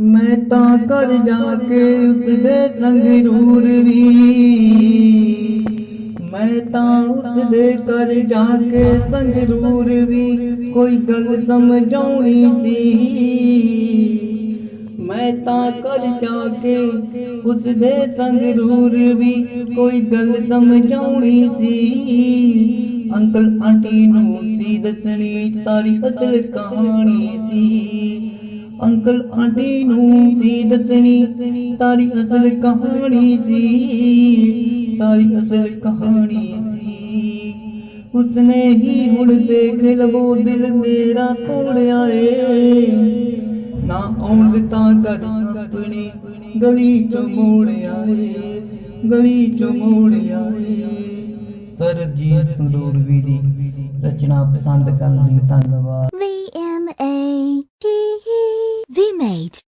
ਮੈਂ ਤਾਂ ਕਰ ਜਾ ਕੇ ਉਸਦੇ ਸੰਗਰੂਰ ਵੀ। ਮੈਂ ਤਾਂ ਉਸਦੇ ਕਰ ਜਾ ਕੇ ਸੰਗਰੂਰ ਵੀ। ਕੋਈ ਗੱਲ ਸਮਝਾਉਣੀ ਸੀ। ਮੈਂ ਤਾਂ ਕਰ ਜਾ ਕੇ ਉਸਦੇ ਸੰਗਰੂਰ ਵੀ। ਕੋਈ ਗੱਲ ਸਮਝਾਉਣੀ ਸੀ। ਅੰਕਲ ਆਂਟੀ ਨੂੰ ਸੀ ਦੱਸਣੀ ਸਾਰੀ ਅਸਲ ਕਹਾਣੀ ਸੀ। ਅੰਕਲ ਆਂਟੀ ਨੂੰ ਸੀ ਦੱਸਣੀ ਸਾਰੀ ਅਸਲ ਕਹਾਣੀ ਸੀ ਸਾਰੀ ਅਸਲ ਕਹਾਣੀ ਸੀ। ਉਸਨੇ ਹੀ ਹੁਣ ਦੇਖ ਲਵੋ ਦਿਲ ਮੇਰਾ ਤੋੜਿਆ ਏ ਨਾ ਆਉਣ ਦਿੱਤਾ ਕਦ ਆਪਣੀ ਗਲੀ ਚੋਂ ਮੋੜਿਆ ਏ ਗਲੀ ਚੋਂ ਮੋੜਿਆ ਏ ਸਰਜੀਤ ਸੰਦੂਰਵੀ ਦੀ ਰਚਨਾ ਪਸੰਦ ਕਰਨ ਲਈ ਧੰਨਵਾਦ। they made.